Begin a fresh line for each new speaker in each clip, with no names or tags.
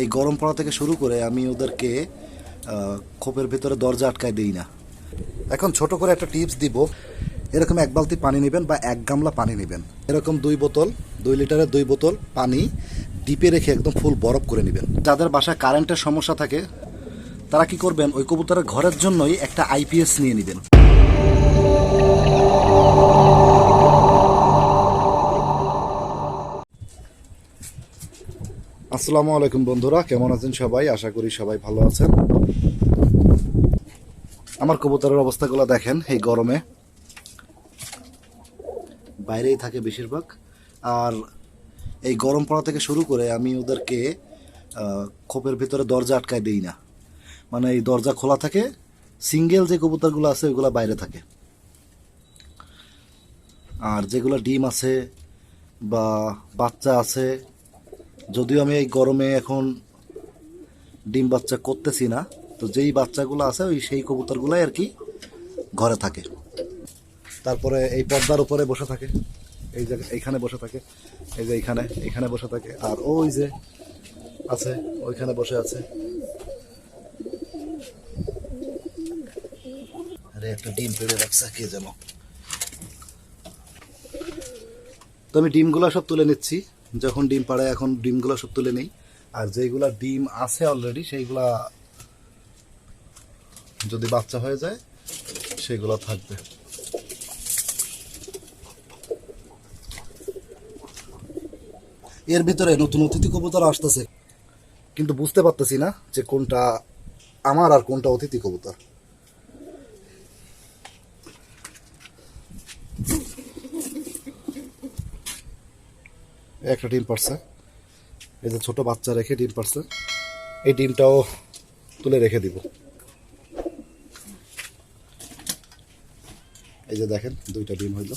এই গরম পড়া থেকে শুরু করে আমি ওদেরকে খোপের ভেতরে দরজা আটকায় দিই না। এখন ছোট করে একটা টিপস দিব। এরকম এক বালতি পানি নেবেন বা এক গামলা পানি নেবেন। এরকম দুই বোতল, দুই লিটারের দুই বোতল পানি ডিপে রেখে একদম ফুল বরফ করে নেবেন। যাদের বাসায় কারেন্টের সমস্যা থাকে, তারা কি করবেন? ওই কবুতরের ঘরের জন্যই একটা আইপিএস নিয়ে নেবেন। আসসালামু আলাইকুম বন্ধুরা, কেমন আছেন সবাই? আশা করি সবাই ভালো আছেন। আমার কবুতরের অবস্থাগুলো দেখেন এই গরমে। বাইরেই থাকে বেশিরভাগ। আর এই গরম পড়া থেকে শুরু করে আমি ওদেরকে খোপের ভিতরে দরজা আটকায় দিই না। মানে এই দরজা খোলা থাকে, সিঙ্গেল যে কবুতরগুলো আছে, ওইগুলো বাইরে থাকে। আর যেগুলো ডিম আছে বা বাচ্চা আছে যদিও আমি এই গরমে এখন ডিম বাচ্চা করতেছি না, তো যেই বাচ্চাগুলো আছে ওই সেই কবুতরগুলাই আর কি ঘরে থাকে। তারপরে এই পর্দার উপরে বসে থাকে, এই যে এইখানে বসে থাকে, এই যে এইখানে এইখানে বসে থাকে, আর ওই যে আছে, ওইখানে বসে আছে। আরে, একটা ডিম পেড়ে রাখছে, কে যেন। তো আমি ডিমগুলো সব তুলে নিচ্ছি। যখন ডিম পাড়ে এখন ডিমগুলো সব তুলে নেই, আর যেগুলা ডিম আছে অলরেডি সেইগুলা যদি বাচ্চা হয়ে যায়, সেগুলো থাকবে। এর ভিতরে নতুন অতিথি কবুতর আসতেছে, কিন্তু বুঝতে পারতেছি না যে কোনটা আমার আর কোনটা অতিথি কবুতর। একটা ডিম পারছে। এই যে ছোট বাচ্চা রেখে ডিম পারছে। এই ডিমটাও তুলে রেখে দিব। এই যে দেখেন, দুইটা ডিম হইল।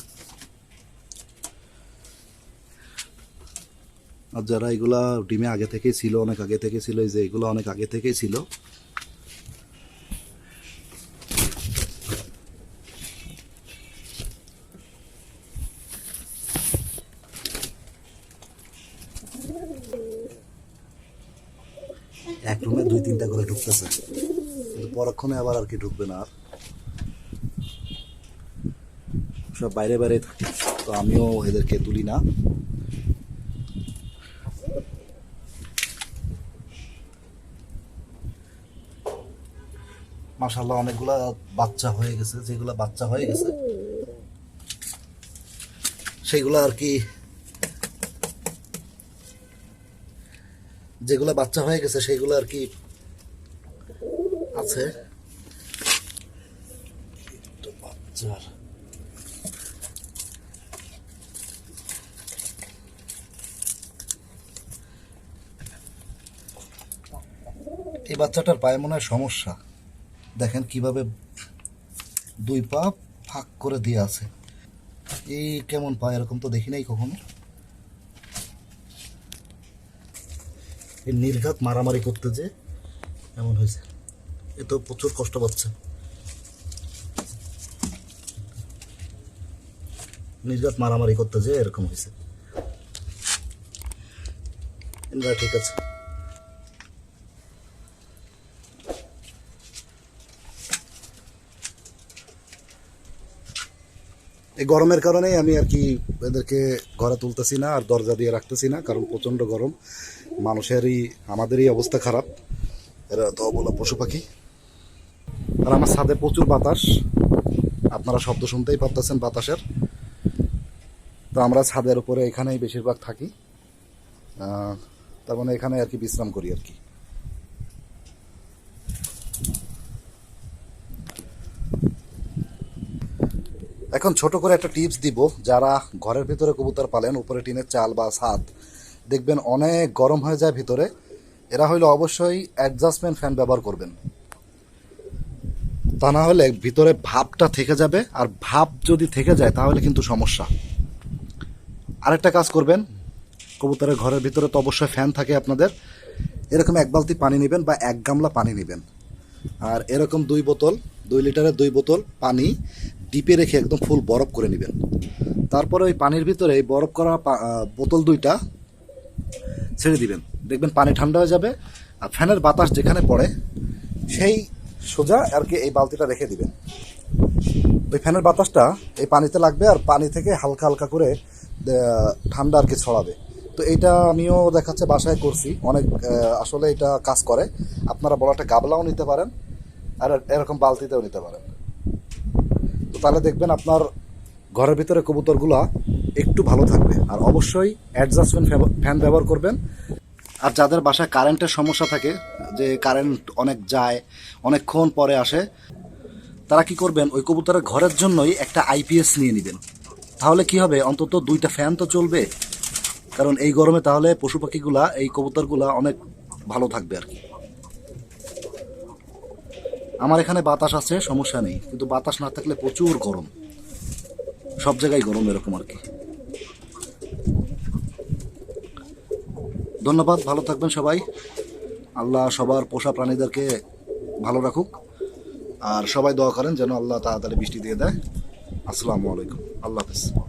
আর যারা এগুলা ডিমে আগে থেকেই ছিল, অনেক আগে থেকে ছিল, এই যে এগুলো অনেক আগে থেকেই ছিল এক রুমে দুই, তিনটা করে ঢুকতেছে। কিন্তু পরক্ষণে আবার আর কি ঢুকবে না আর। সব বাইরে বাইরে থাকে, তো আমিও এদেরকে তুলি না। মাশাল্লাহ অনেকগুলা বাচ্চা হয়ে গেছে, যেগুলো বাচ্চা হয়ে গেছে, সেইগুলো আর কি যেগুলো বাচ্চা হয়ে গেছে, সেগুলো আর কি আছে। এই বাচ্চাটার পায়ে মনে হয় সমস্যা। দেখেন কীভাবে দুই পা ফাঁক করে দিয়ে আছে। এই কেমন পা, এরকম তো দেখি নাই কখনো। এই নির্ঘাত মারামারি করতে যে এমন হয়েছে। এ তো প্রচুর কষ্ট পাচ্ছে। নির্ঘাত মারামারি করতে যে এরকম হয়েছে। ঠিক আছে। এই গরমের কারণেই আমি আর কি এদেরকে ঘরে তুলতেছি না আর দরজা দিয়ে রাখতেছি না, কারণ প্রচণ্ড গরম। মানুষেরই, আমাদেরই অবস্থা খারাপ। এরা তো অবলা পশু পাখি। আর আমার ছাদে প্রচুর বাতাস। আপনারা শব্দ শুনতেই পারতেছেন বাতাসের। তো আমরা ছাদের উপরে এখানেই বেশিরভাগ থাকি। তার মানে এখানে আর কি বিশ্রাম করি আর কি। এখন ছোট করে একটা টিপস দিব। যারা ঘরের ভিতরে কবুতর পালেন, উপরে টিনের চাল বা ছাদ দেখবেন অনেক গরম হয়ে যায় ভিতরে। এরা হইল অবশ্যই অ্যাডজাস্টমেন্ট ফ্যান ব্যবহার করবেন। তা না হলে ভিতরে ভাবটা থেকে যাবে, আর ভাব যদি থেকে যায় তাহলে কিন্তু সমস্যা। আরেকটা কাজ করবেন, কবুতরের ঘরের ভিতরে তো অবশ্যই ফ্যান থাকে আপনাদের। এরকম এক বালতি পানি নেবেন বা এক গামলা পানি নেবেন। আর এরকম দুই বোতল, দুই লিটারের দুই বোতল পানি ডিপে রেখে একদম ফুল বরফ করে নেবেন। তারপরে ওই পানির ভিতরে বরফ করা বোতল দুইটা ছেড়ে দিবেন। দেখবেন পানি ঠান্ডা হয়ে যাবে আর ফ্যানের বাতাস যেখানে পড়ে, সেই সোজা আর কি এই বালতিটা রেখে দিবেন। ওই ফ্যানের বাতাসটা এই পানিতে লাগবে আর পানি থেকে হালকা হালকা করে ঠান্ডা আর কি ছড়াবে। তো এইটা আমিও দেখাচ্ছে, বাসায় করছি। অনেক আসলে এটা কাজ করে। আপনারা বড় একটা গাবলাও নিতে পারেন আর এরকম বালতিতেও নিতে পারেন। তো তাহলে দেখবেন আপনার ঘরের ভিতরে কবুতরগুলা একটু ভালো থাকবে। আর অবশ্যই অ্যাডজাস্টমেন্ট ফ্যান ব্যবহার করবেন। আর যাদের বাসায় কারেন্টের সমস্যা থাকে, যে কারেন্ট অনেক যায়, অনেকক্ষণ পরে আসে, তারা কি করবেন? ওই কবুতরের ঘরের জন্যই একটা আইপিএস নিয়ে নেবেন। তাহলে কি হবে? অন্তত দুইটা ফ্যান তো চলবে। কারণ এই গরমে তাহলে পশু পাখিগুলা এই কবুতরগুলা অনেক ভালো থাকবে আর কি। আমার এখানে বাতাস আছে, সমস্যা নেই। কিন্তু বাতাস না থাকলে প্রচুর গরম। সব জায়গায় গরম এরকম আর কি। ধন্যবাদ, ভালো থাকবেন সবাই। আল্লাহ সবার পোষা প্রাণীদেরকে ভালো রাখুক। আর সবাই দোয়া করেন যেন আল্লাহ তাড়াতাড়ি বৃষ্টি দিয়ে দেয়। আসসালামু আলাইকুম। আল্লাহ হাফিজ।